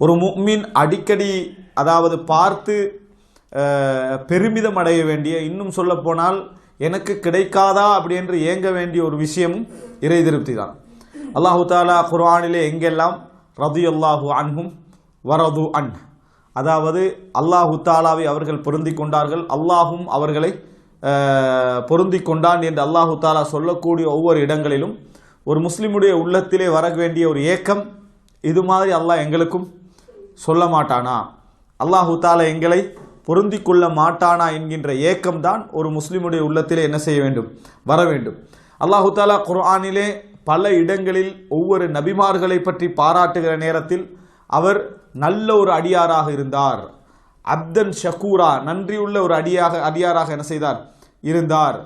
ஒரு முக்மின் அடிக்கடி அதாவது பார்த்து பெருமிதம் அடைய வேண்டிய இன்னும் சொல்லப்போனால் எனக்கு கிடைக்காதா அப்படி என்று ஏங்க வேண்டிய ஒரு விஷயமும் இறை திருப்தி தான் அல்லாஹு தாலா குர்ஆனிலே எங்கெல்லாம்? ரது அல்லாஹு அன்ஹும் வரது அன். அதாவது அல்லாஹு தாலாவை அவர்கள் பொருந்தி கொண்டார்கள். அல்லாஹும் அவர்களை பொருந்தி கொண்டான் என்று அல்லாஹு தாலா சொல்லக்கூடிய ஒவ்வொரு இடங்களிலும் ஒரு முஸ்லிமுடைய உள்ளத்திலே வர வேண்டிய ஒரு ஏக்கம் இது மாதிரி அல்லாஹ் எங்களுக்கும் சொல்ல மாட்டானா? அல்லாஹு தாலா எங்களை பொருந்தி கொள்ள மாட்டானா என்கின்ற ஏக்கம்தான் ஒரு முஸ்லிமுடைய உள்ளத்திலே என்ன செய்ய வேண்டும்? வர வேண்டும். அல்லாஹு தாலா குர்ஆனிலே பல இடங்களில் ஒவ்வொரு நபிமார்களை பற்றி பாராட்டுகிற நேரத்தில் அவர் நல்ல ஒரு அடியாராக இருந்தார். அப்தன் ஷக்கூரா நன்றியுள்ள ஒரு அடியாக அடியாராக என்ன செய்தார்? இருந்தார்.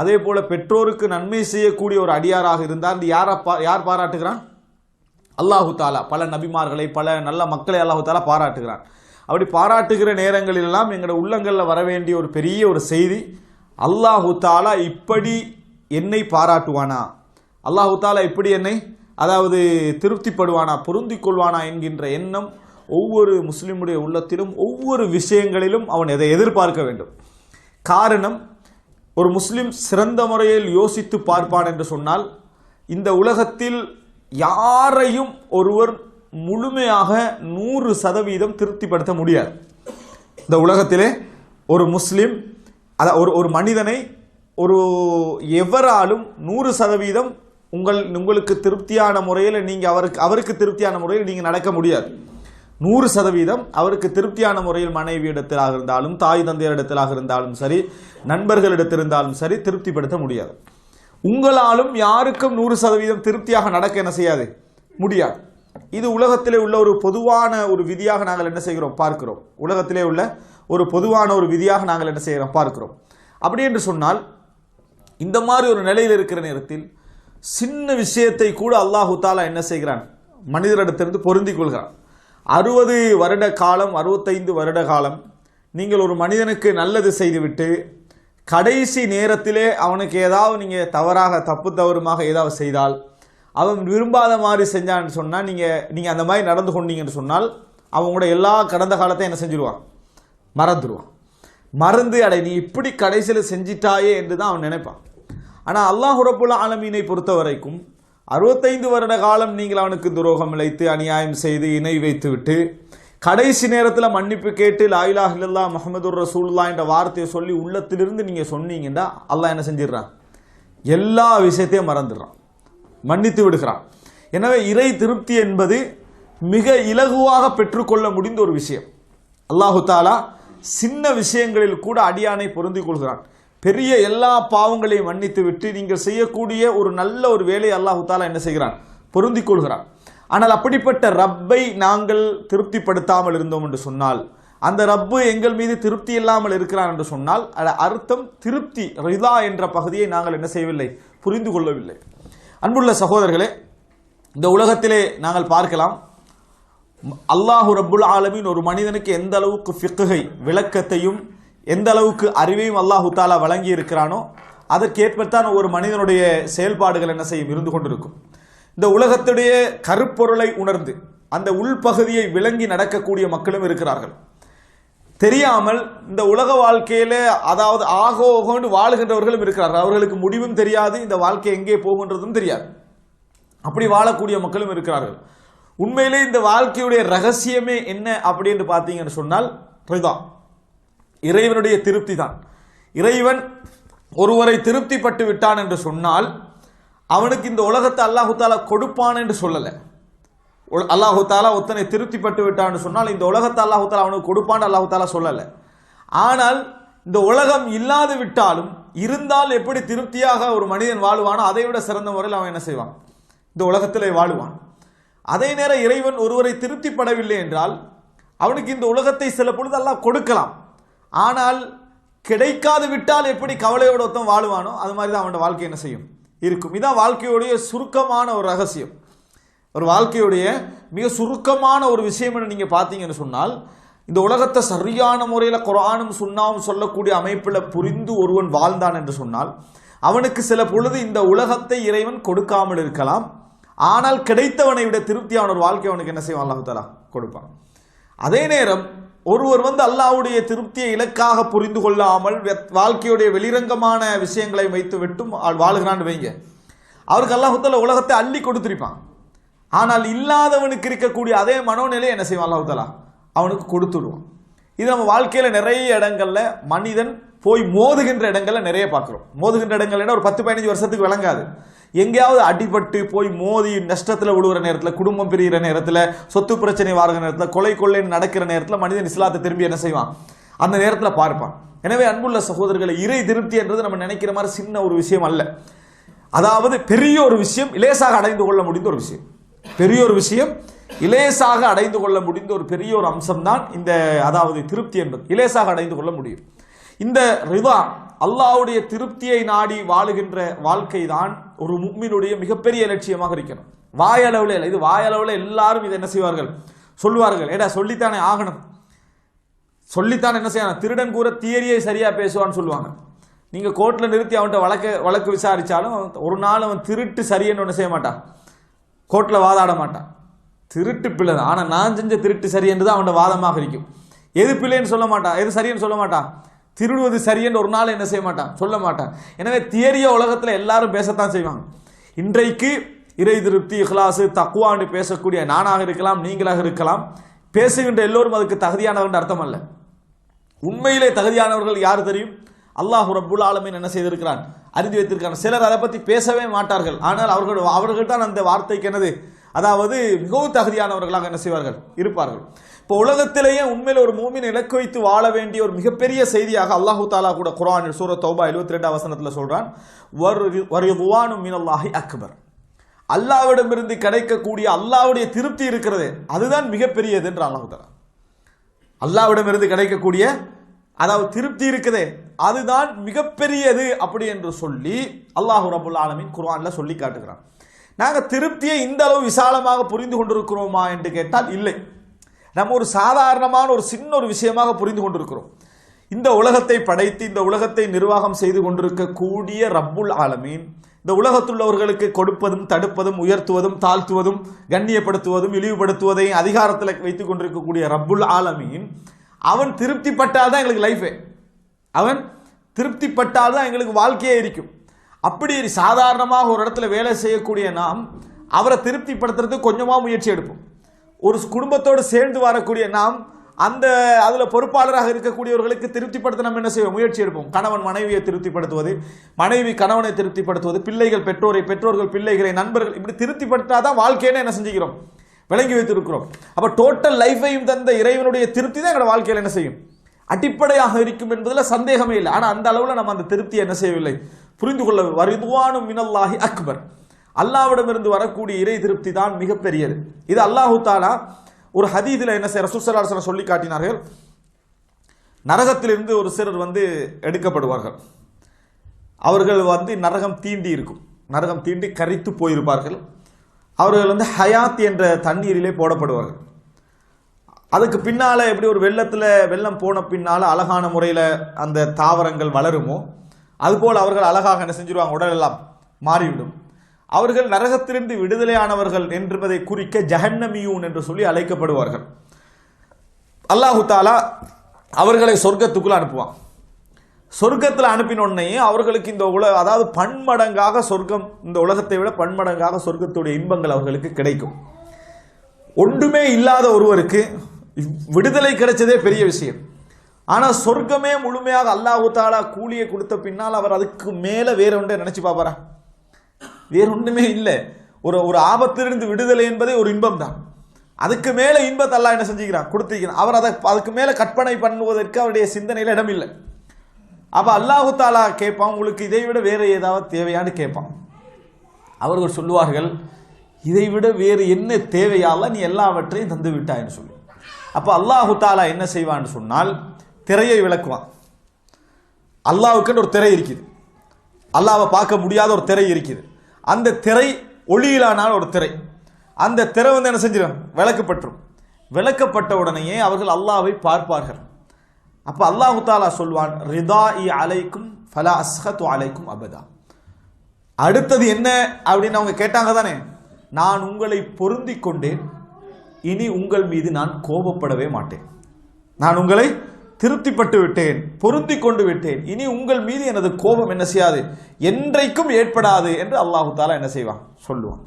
அதே போல பெற்றோருக்கு நன்மை செய்யக்கூடிய ஒரு அடியாராக இருந்தார். யாரை பா யார் பாராட்டுகிறான்? அல்லாஹு தாலா பல நபிமார்களை பல நல்ல மக்களை அல்லாஹு தாலா பாராட்டுகிறான். அப்படி பாராட்டுகிற நேரங்களிலெல்லாம் எங்களோட உள்ளங்களில் வர வேண்டிய ஒரு பெரிய ஒரு செய்தி அல்லாஹு தாலா இப்படி என்னை பாராட்டுவானா? அல்லாஹு தாலா இப்படி என்னை அதாவது திருப்திப்படுவானா பொருந்திக் கொள்வானா என்கின்ற எண்ணம் ஒவ்வொரு முஸ்லீமுடைய உள்ளத்திலும் ஒவ்வொரு விஷயங்களிலும் அவன் எதை எதிர்பார்க்க வேண்டும். காரணம் ஒரு முஸ்லீம் சிறந்த முறையில் யோசித்து பார்ப்பான் என்று சொன்னால் இந்த உலகத்தில் யாரையும் ஒருவர் முழுமையாக நூறு சதவீதம் திருப்திப்படுத்த முடியாது. இந்த உலகத்திலே ஒரு முஸ்லீம் அத ஒரு ஒரு மனிதனை ஒரு எவராலும் நூறு சதவீதம் உங்கள் உங்களுக்கு திருப்தியான முறையில் நீங்கள் அவருக்கு அவருக்கு திருப்தியான முறையில் நீங்கள் நடக்க முடியாது. நூறு சதவீதம் அவருக்கு திருப்தியான முறையில் மனைவி இடத்திலாக இருந்தாலும் தாய் தந்தையர் இடத்திலாக இருந்தாலும் சரி நண்பர்களிடத்தில் இருந்தாலும் சரி திருப்திப்படுத்த முடியாது. உங்களாலும் யாருக்கும் நூறு சதவீதம் திருப்தியாக நடக்க என்ன செய்யாது? முடியாது. இது உலகத்திலே உள்ள ஒரு பொதுவான ஒரு விதியாக நாங்கள் என்ன செய்கிறோம்? பார்க்கிறோம். உலகத்திலே உள்ள ஒரு பொதுவான ஒரு விதியாக நாங்கள் என்ன செய்கிறோம்? பார்க்கிறோம். அப்படி என்று சொன்னால் இந்த மாதிரி ஒரு நிலையில் இருக்கிற நேரத்தில் சின்ன விஷயத்தை கூட அல்லாஹு தாலா என்ன செய்கிறான்? மனிதரிடத்திலிருந்து பொருந்திக் கொள்கிறான். அறுபது வருட காலம் அறுபத்தைந்து வருட காலம் நீங்கள் ஒரு மனிதனுக்கு நல்லது செய்துவிட்டு கடைசி நேரத்திலே அவனுக்கு ஏதாவது நீங்கள் தவறாக தப்பு தவறுமாக ஏதாவது செய்தால் அவன் விரும்பாத மாதிரி செஞ்சான்னு சொன்னால் நீங்கள் நீங்கள் அந்த மாதிரி நடந்து கொண்டீங்கன்னு சொன்னால் அவங்களோட எல்லா கடந்த காலத்தையும் என்ன செஞ்சுருவான்? மறந்துடுவான் மறந்து அடை நீ இப்படி கடைசியில் செஞ்சிட்டாயே என்று தான் அவன் நினைப்பான். ஆனால் அல்லாஹ் ரப்புல் ஆலமீனை பொறுத்த வரைக்கும் அறுபத்தைந்து வருட காலம் நீங்கள் அவனுக்கு துரோகம் இழைத்து அநியாயம் செய்து இணை வைத்துவிட்டு கடைசி நேரத்தில் மன்னிப்பு கேட்டு லாயிலாஹ் இல்லல்லா முகமது ரசூல்லா என்ற வார்த்தையை சொல்லி உள்ளத்திலிருந்து நீங்கள் சொன்னீங்கன்னா அல்லாஹ் என்ன செஞ்சிடுறான்? எல்லா விஷயத்தையும் மறந்துடுறான். மன்னித்து விடுகிறான். எனவே இறை திருப்தி என்பது மிக இலகுவாக பெற்றுக்கொள்ள முடிந்த ஒரு விஷயம். அல்லாஹு தாலா சின்ன விஷயங்களில் கூட அடியானை பொருந்திக் கொள்கிறான். பெரிய எல்லா பாவங்களையும் மன்னித்து விட்டு நீங்கள் செய்யக்கூடிய ஒரு நல்ல ஒரு வேலையை அல்லாஹு தாலா என்ன செய்கிறான்? பொருந்திக் கொள்கிறான். ஆனால் அப்படிப்பட்ட ரப்பை நாங்கள் திருப்திப்படுத்தாமல் இருந்தோம் என்று சொன்னால் அந்த ரப்பு எங்கள் மீது திருப்தி இல்லாமல் இருக்கிறான் என்று சொன்னால் அது அர்த்தம் திருப்தி ரிதா என்ற பகுதியை நாங்கள் என்ன செய்யவில்லை புரிந்து கொள்ளவில்லை. அன்புள்ள சகோதரர்களே இந்த உலகத்திலே நாங்கள் பார்க்கலாம் அல்லாஹு ரப்புல் ஆலமின் ஒரு மனிதனுக்கு எந்த அளவுக்கு ஃபிக்குகை விளக்கத்தையும் எந்த அளவுக்கு அறிவையும் அல்லாஹு தாலா வழங்கி இருக்கிறானோ அதற்கேற்பத்தான் ஒரு மனிதனுடைய செயல்பாடுகள் என்ன செய்யும் இருந்து கொண்டிருக்கும். இந்த உலகத்துடைய கருப்பொருளை உணர்ந்து அந்த உள்பகுதியை விளங்கி நடக்கக்கூடிய மக்களும் இருக்கிறார்கள். தெரியாமல் இந்த உலக வாழ்க்கையில் அதாவது ஆகோ ஓகோண்டு வாழ்கின்றவர்களும் இருக்கிறார்கள். அவர்களுக்கு முடிவும் தெரியாது இந்த வாழ்க்கை எங்கே போகின்றதும் தெரியாது. அப்படி வாழக்கூடிய மக்களும் இருக்கிறார்கள். உண்மையிலே இந்த வாழ்க்கையுடைய ரகசியமே என்ன அப்படின்னு பார்த்தீங்கன்னு சொன்னால் இதுதான் இறைவனுடைய திருப்தி தான். இறைவன் ஒருவரை திருப்திப்பட்டு விட்டான் என்று சொன்னால் அவனுக்கு இந்த உலகத்தை அல்லாஹு தாலா கொடுப்பான் என்று சொல்லலை. அல்லாஹு தாலா ஒத்தனை திருப்திப்பட்டு விட்டான்னு சொன்னால் இந்த உலகத்தை அல்லாஹு தாலா அவனுக்கு கொடுப்பான்னு அல்லாஹு தாலா சொல்லலை. ஆனால் இந்த உலகம் இல்லாது விட்டாலும் இருந்தால் எப்படி திருப்தியாக ஒரு மனிதன் வாழுவானோ அதை விட சிறந்த முறையில் அவன் என்ன செய்வான்? இந்த உலகத்தில் வாழுவான். அதே நேரம் இறைவன் ஒருவரை திருப்திப்படவில்லை என்றால் அவனுக்கு இந்த உலகத்தை சில பொழுது எல்லாம் கொடுக்கலாம். ஆனால் கிடைக்காது விட்டால் எப்படி கவலையோட ஒருத்தன் வாழுவானோ அது மாதிரி தான் அவனோட வாழ்க்கை என்ன செய்யும்? இருக்கும். இதான் வாழ்க்கையுடைய சுருக்கமான ஒரு ரகசியம். ஒரு வாழ்க்கையுடைய மிக சுருக்கமான ஒரு விஷயம் என்று நீங்கள் பார்த்தீங்கன்னு சொன்னால் இந்த உலகத்தை சரியான முறையில் குரானும் சுண்ணாவும் சொல்லக்கூடிய அமைப்பில் புரிந்து ஒருவன் வாழ்ந்தான் என்று சொன்னால் அவனுக்கு சில பொழுது இந்த உலகத்தை இறைவன் கொடுக்காமல் இருக்கலாம். ஆனால் கிடைத்தவனை விட திருப்தியான ஒரு வாழ்க்கை அவனுக்கு என்ன செய்வான்? அல்லாஹு தாலா கொடுப்பான். அதே நேரம் ஒருவர் வந்து அல்லாவுடைய திருப்தியை இலக்காக புரிந்து கொள்ளாமல் வாழ்க்கையுடைய வெளிரங்கமான விஷயங்களை வைத்து விட்டும் ஆள் வாழுகிறான்னு வைங்க. அவருக்கு அல்லாஹுத்தால உலகத்தை அள்ளி கொடுத்துருப்பான். ஆனால் இல்லாதவனுக்கு இருக்கக்கூடிய அதே மனோநிலை என்ன செய்வான் அல்லாஹுத்தாலா அவனுக்கு கொடுத்துடுவான். இது நம்ம வாழ்க்கையில் நிறைய இடங்களில் மனிதன் போய் மோதுகின்ற இடங்களில் நிறைய பார்க்குறோம். மோதுகின்ற இடங்கள்னா ஒரு பத்து பதினஞ்சு வருஷத்துக்கு விளங்காது. எங்கேயாவது அடிபட்டு போய் மோதி நஷ்டத்தில் விழுகிற நேரத்தில் குடும்பம் பிரிகிற நேரத்தில் சொத்து பிரச்சனை வாருகிற நேரத்தில் கொலை கொள்ளை நடக்கிற நேரத்தில் மனிதன் இஸ்லாத்தை திரும்பி என்ன செய்வான்? அந்த நேரத்தில் பார்ப்பான். எனவே அன்புள்ள சகோதரர்களை இறை திருப்தி என்றது நம்ம நினைக்கிற மாதிரி சின்ன ஒரு விஷயம் அல்ல. அதாவது பெரிய ஒரு விஷயம் இலேசாக அடைந்து கொள்ள முடிந்த ஒரு விஷயம். பெரிய ஒரு விஷயம் இலேசாக அடைந்து கொள்ள முடிந்த ஒரு பெரிய ஒரு அம்சம் தான் இந்த அதாவது திருப்தி என்பது. இலேசாக அடைந்து கொள்ள முடியும். இந்த ரிதா அல்லாஹ்வுடைய திருப்தியை நாடி வாழுகின்ற வாழ்க்கை தான் ஒரு முக்மினுடைய மிகப்பெரிய லட்சியமாக இருக்கணும் வாயளவில் இல்லை. இது வாயளவில் எல்லாரும் இதை என்ன செய்வார்கள்? சொல்லுவார்கள். ஏடா சொல்லித்தானே ஆகணும். சொல்லித்தான் என்ன செய்யணும்? திருடன் கூற தியரியை சரியாக பேசுவான்னு சொல்லுவாங்க. நீங்கள் கோர்ட்டில் நிறுத்தி அவன்கிட்ட வழக்கு வழக்கு விசாரித்தாலும் ஒரு நாள் அவன் திருட்டு சரியன்னு ஒன்று செய்ய மாட்டான். கோர்ட்டில் வாதாட மாட்டான். திருட்டு பிள்ளை தான். ஆனால் நான் செஞ்ச திருட்டு சரி என்று தான் அவனோட வாதமாக இருக்கும். எது பிள்ளைன்னு சொல்ல மாட்டான். எது சரின்னு சொல்ல மாட்டான். திருடுவது சரியென்று ஒரு நாள் என்ன செய்ய மாட்டான்? சொல்ல மாட்டான். எனவே தியரிய உலகத்தில் எல்லாரும் பேசத்தான் செய்வாங்க. இன்றைக்கு இறை திருப்தி இஹ்லாசு தக்குவான்னு பேசக்கூடிய நானாக இருக்கலாம் நீங்களாக இருக்கலாம் பேசுகின்ற எல்லோரும் அதுக்கு தகுதியானவன் அர்த்தம் அல்ல உண்மையிலே தகுதியானவர்கள் யார் தெரியும்? அல்லாஹ் ரபுல் ஆலமின் என்ன செய்திருக்கிறான்? அறிந்து வைத்திருக்கிறான். சிலர் அதை பற்றி பேசவே மாட்டார்கள். ஆனால் அவர்கள் அவர்கள் தான் அந்த வார்த்தைக்கு என்னது? அதாவது மிகவும் தகுதியானவர்களாக என்ன செய்வார்கள்? இருப்பார்கள். இப்போ உலகத்திலேயே உண்மையில் ஒரு மூமின் இலக்கு வைத்து வாழ வேண்டிய ஒரு மிகப்பெரிய செய்தியாக அல்லாஹு தாலா கூட குரான் சூர தௌபா எழுபத்தி ரெண்டாம் அவசனத்தில் சொல்கிறான் வரு மினல்லாஹி அக்பர். அல்லாவிடமிருந்து கிடைக்கக்கூடிய அல்லாவுடைய திருப்தி இருக்கிறது. அதுதான் மிகப்பெரியது என்று அல்லாஹு தாலா அல்லாவிடமிருந்து கிடைக்கக்கூடிய அதாவது திருப்தி இருக்குதே. அதுதான் மிகப்பெரியது அப்படி என்று சொல்லி அல்லாஹு ரபுல் ஆலமின் குர்ஆனில் சொல்லி காட்டுகிறான். நாங்கள் திருப்தியை இந்த அளவு விசாலமாக புரிந்து கொண்டிருக்கிறோமா என்று கேட்டால் இல்லை. நம்ம ஒரு சாதாரணமான ஒரு சின்ன ஒரு விஷயமாக புரிந்து கொண்டிருக்கிறோம். இந்த உலகத்தை படைத்து இந்த உலகத்தை நிர்வாகம் செய்து கொண்டிருக்கக்கூடிய ரப்புல் ஆலமீன் இந்த உலகத்துள்ளவர்களுக்கு கொடுப்பதும் தடுப்பதும் உயர்த்துவதும் தாழ்த்துவதும் கண்ணியப்படுத்துவதும் இழிவுபடுத்துவதையும் அதிகாரத்தில் வைத்து கொண்டிருக்கக்கூடிய ரப்புல் ஆலமீன் அவன் திருப்திப்பட்டால் தான் எங்களுக்கு லைஃபே. அவன் திருப்திப்பட்டால் தான் எங்களுக்கு வாழ்க்கையே இருக்கும். அப்படி சாதாரணமாக ஒரு இடத்துல வேலை செய்யக்கூடிய நாம் அவரை திருப்திப்படுத்துறதுக்கு கொஞ்சமாக முயற்சி எடுப்போம். ஒரு குடும்பத்தோடு சேர்ந்து வரக்கூடிய நாம் அந்த அதில் பொறுப்பாளராக இருக்கக்கூடியவர்களுக்கு திருப்திப்படுத்த நம்ம என்ன செய்வோம்? முயற்சி எடுப்போம். கணவன் மனைவியை திருப்திப்படுத்துவது மனைவி கணவனை திருப்திப்படுத்துவது பிள்ளைகள் பெற்றோரை பெற்றோர்கள் பிள்ளைகளை நண்பர்கள் இப்படி திருப்திப்படுத்தாதான் வாழ்க்கையில என்ன செஞ்சுக்கிறோம்? விளங்கி வைத்திருக்கிறோம். அப்போ டோட்டல் லைஃபையும் தந்த இறைவனுடைய திருப்தி தான் எங்களோட வாழ்க்கையில் என்ன செய்யும்? அடிப்படையாக இருக்கும் என்பதில் சந்தேகமே இல்லை. ஆனால் அந்த அளவில் நம்ம அந்த திருப்தியை என்ன செய்யவில்லை? புரிந்து கொள்ள வருதுவானும் மினல்லாகி அக்பர். அல்லாவிடமிருந்து வரக்கூடிய இறை திருப்தி தான் மிகப்பெரியது. இது அல்லாஹு தாலா ஒரு ஹதீதில் என்ன செய்ய ரசூசலாசன சொல்லி காட்டினார்கள். நரகத்திலிருந்து ஒரு சிலர் வந்து எடுக்கப்படுவார்கள். அவர்கள் வந்து நரகம் தீண்டி இருக்கும். நரகம் தீண்டி கரித்து போயிருப்பார்கள். அவர்கள் வந்து ஹயாத் என்ற தண்ணீரிலே போடப்படுவார்கள். அதுக்கு பின்னால எப்படி ஒரு வெள்ளத்தில் வெள்ளம் போன பின்னால அழகான முறையில் அந்த தாவரங்கள் வளருமோ அதுபோல் அவர்கள் அழகாக என்ன செஞ்சிருவாங்க? உடலெல்லாம் மாறிவிடும். அவர்கள் நரகத்திலிருந்து விடுதலையானவர்கள் என்பதை குறிக்க ஜஹன்னமியூன் என்று சொல்லி அழைக்கப்படுவார்கள். அல்லாஹு தாலா அவர்களை சொர்க்கத்துக்குள் அனுப்புவான். சொர்க்கத்தில் அனுப்பின உடனே அவர்களுக்கு இந்த உலக அதாவது பன்மடங்காக சொர்க்கம் இந்த உலகத்தை விட பன்மடங்காக சொர்க்கத்துடைய இன்பங்கள் அவர்களுக்கு கிடைக்கும். ஒன்றுமே இல்லாத ஒருவருக்கு விடுதலை கிடைச்சதே பெரிய விஷயம். ஆனால் சொர்க்கமே முழுமையாக அல்லாஹு தாலா கூலியை கொடுத்த பின்னால் அவர் அதுக்கு மேலே வேற ஒன்றை நினச்சி பார்ப்பாரா? வேறு ஒன்றுமே இல்லை. ஒரு ஒரு ஆபத்திலிருந்து விடுதலை என்பதே ஒரு இன்பம் தான் அதுக்கு மேலே இன்பத்தை என்ன செஞ்சுக்கிறான்? கொடுத்துக்கிறான் அவர் அதை அதுக்கு மேலே கற்பனை பண்ணுவதற்கு அவருடைய சிந்தனையில் இடம் இல்லை அப்போ அல்லாஹு தாலா கேட்பான் உங்களுக்கு இதை விட வேறு ஏதாவது தேவையான்னு கேட்பான். அவர்கள் சொல்லுவார்கள் இதை விட வேறு என்ன தேவையால நீ எல்லாவற்றையும் தந்து விட்டாய்ன்னு சொல்லி. அப்போ அல்லாஹு தாலா என்ன செய்வான்னு சொன்னால் திரையை விளக்குவான். அல்லாவுக்குன்னு ஒரு திரை இருக்குது. அல்லாவை பார்க்க முடியாத ஒரு திரை இருக்குது. அந்த திரை ஒளியிலானால் ஒரு திரை. அந்த திரை வந்து என்ன செஞ்சிடும் விளக்கப்பட்டுரும். விளக்கப்பட்ட உடனேயே அவர்கள் அல்லாவை பார்ப்பார்கள். அப்போ அல்லாஹு தாலா சொல்வான் ரிதா இ அலைக்கும் ஃபலா அஸ்ஹத்து அலைக்கும் அபதா. அடுத்தது என்ன அப்படின்னு அவங்க கேட்டாங்க தானே? நான் உங்களை பொருந்தி கொண்டேன். இனி உங்கள் மீது நான் கோபப்படவே மாட்டேன். நான் உங்களை திருப்திப்பட்டு விட்டேன் பொருந்தி கொண்டு விட்டேன். இனி உங்கள் மீது எனது கோபம் என்ன செய்யாது? என்றைக்கும் ஏற்படாது என்று அல்லாஹு தாலா என்ன செய்வான்? சொல்லுவான்.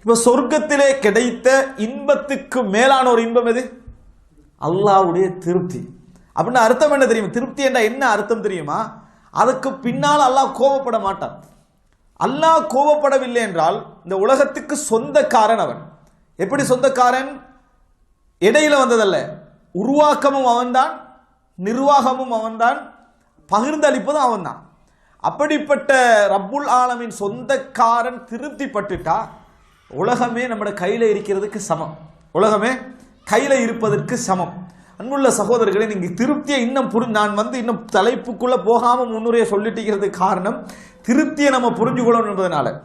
இப்போ சொர்க்கத்திலே கிடைத்த இன்பத்துக்கு மேலான ஒரு இன்பம் எது? அல்லாஹ்வுடைய திருப்தி. அப்படின்னு அர்த்தம் என்ன தெரியுமா? திருப்தி என்ற என்ன அர்த்தம் தெரியுமா? அதுக்கு பின்னால் அல்லாஹ் கோபப்பட மாட்டான். அல்லாஹ் கோபப்படவில்லை என்றால் இந்த உலகத்துக்கு சொந்தக்காரன் அவன். எப்படி சொந்தக்காரன்? இடையில வந்ததல்ல. உருவாக்கமும் அவன்தான். நிர்வாகமும் அவன்தான் பகிர்ந்தளிப்பதும் அவன்தான். அப்படிப்பட்ட ரப்புல் ஆலமின் சொந்தக்காரன் திருப்திப்பட்டுட்டா உலகமே நம்மட கையில் இருக்கிறதுக்கு சமம். உலகமே கையில் இருப்பதற்கு சமம். அன்புள்ள சகோதரர்களே நீங்கள் திருப்தியை இன்னும் புரி நான் வந்து இன்னும் தலைப்புக்குள்ளே போகாமல் முன்னுரையை சொல்லிட்டு காரணம் திருப்தியை நம்ம புரிஞ்சுக்கொள்ளணும் என்பதனால.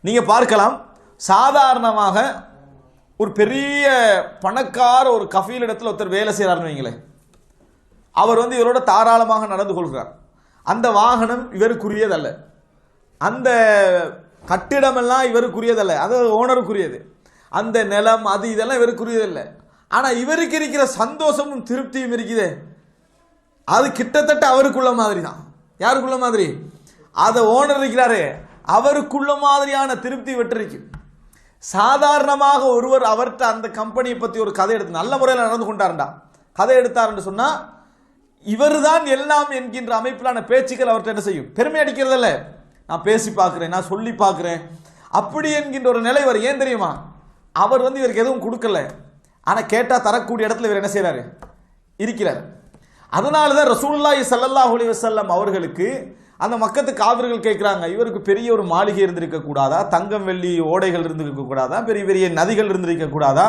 நீங்கள் பார்க்கலாம் சாதாரணமாக ஒரு பெரிய பணக்கார ஒரு கஃபீல் இடத்துல ஒருத்தர் வேலை செய்கிறாருன்னு வைங்களேன். அவர் வந்து இவரோட தாராளமாக நடந்து கொள்கிறார். அந்த வாகனம் இவருக்குரியதல்ல. அந்த கட்டிடமெல்லாம் இவருக்குரியதல்ல. அது ஓனருக்குரியது. அந்த நிலம் அது இதெல்லாம் இவருக்குரியதல்ல. ஆனால் இவருக்கு இருக்கிற சந்தோஷமும் திருப்தியும் இருக்குதே. அது கிட்டத்தட்ட அவருக்குள்ள மாதிரி தான் யாருக்குள்ள மாதிரி? அதை ஓனர் இருக்கிறாரு. அவருக்குள்ள மாதிரியான திருப்தி வெற்றிருக்கு சாதாரணமாக ஒருவர் அவர்கிட்ட அந்த கம்பெனியை பற்றி ஒரு கதை எடுத்து நல்ல முறையில் நடந்து கொண்டாருண்டா கதை எடுத்தாருன்னு சொன்னால் இவர்தான் எல்லாம் என்கின்ற அமைப்பிலான பேச்சுக்கள் அவர்கிட்ட என்ன செய்யும்? பெருமை அடிக்கிறதில்ல. நான் பேசி பார்க்குறேன் நான் சொல்லி பார்க்குறேன். அப்படி என்கின்ற ஒரு நிலை வரும் ஏன் தெரியுமா? அவர் வந்து இவருக்கு எதுவும் கொடுக்கல. ஆனால் கேட்டால் தரக்கூடிய இடத்துல இவர் என்ன செய்கிறாரு இருக்கிறார். அதனால தான் ரசூல்லாய் ஸல்லல்லாஹு அலைஹி வசல்லம் அவர்களுக்கு அந்த மக்கத்து காவிர்கள் கேட்குறாங்க இவருக்கு பெரிய ஒரு மாளிகை இருந்திருக்க கூடாதா? தங்கம் வெள்ளி ஓடைகள் இருந்திருக்க கூடாதா? பெரிய பெரிய நதிகள் இருந்திருக்க கூடாதா?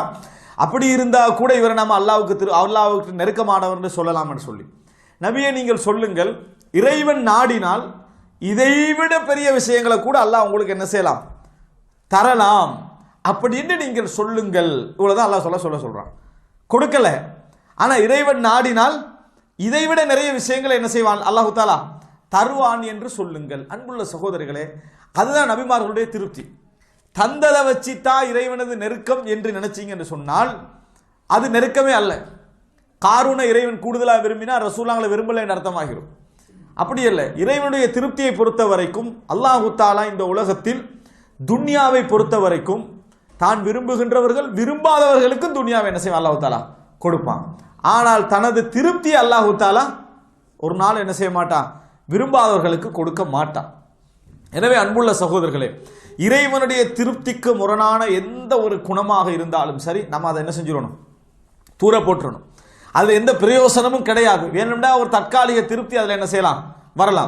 அப்படி இருந்தால் கூட இவரை நம்ம அல்லாவுக்கு திரு அல்லாவுக்கு நெருக்கமானவர்னு சொல்லலாம்னு சொல்லி. நபியை நீங்கள் சொல்லுங்கள் இறைவன் நாடினால் இதைவிட பெரிய விஷயங்களை கூட அல்லாஹ் உங்களுக்கு என்ன செய்யலாம்? தரலாம். அப்படின்னு நீங்கள் சொல்லுங்கள். இவ்வளோதான் அல்லாஹ் சொல்ல சொல்ல சொல்கிறான் கொடுக்கல. ஆனால் இறைவன் நாடினால் இதைவிட நிறைய விஷயங்களை என்ன செய்வான்? அல்லாஹு தாலா தருவான் என்று சொல்லுங்கள். அன்புள்ள சகோதரிகளே அதுதான் நபிமார்களுடைய திருப்தி. தந்ததை வச்சு தான் இறைவனது நெருக்கம் என்று நினைச்சிங்க என்று சொன்னால் அது நெருக்கமே அல்ல. காரூனை இறைவன் கூடுதலாக விரும்பினா ரசூலாங்களை விரும்பலைன்னு அர்த்தமாகிறோம் அப்படி இல்லை இறைவனுடைய திருப்தியை பொறுத்த வரைக்கும் அல்லாஹு தாலா இந்த உலகத்தில் துன்யாவை பொறுத்த வரைக்கும் தான் விரும்புகின்றவர்கள் விரும்பாதவர்களுக்கும் துன்யாவை என்ன செய்வான்? அல்லாஹு தாலா கொடுப்பான். ஆனால் தனது திருப்தி அல்லாஹு தாலா ஒரு நாள் என்ன செய்ய மாட்டான்? விரும்பாதவர்களுக்கு கொடுக்க மாட்டான். எனவே அன்புள்ள சகோதரர்களே இறைவனுடைய திருப்திக்கு முரணான எந்த ஒரு குணமாக இருந்தாலும் சரி நம்ம அதை என்ன செஞ்சிடணும்? தூர போட்டுறணும் அதுல எந்த பிரயோசனமும் கிடையாது. வேணும்னா ஒரு தற்காலிக திருப்தி அதுல என்ன செய்யலாம்? வரலாம்.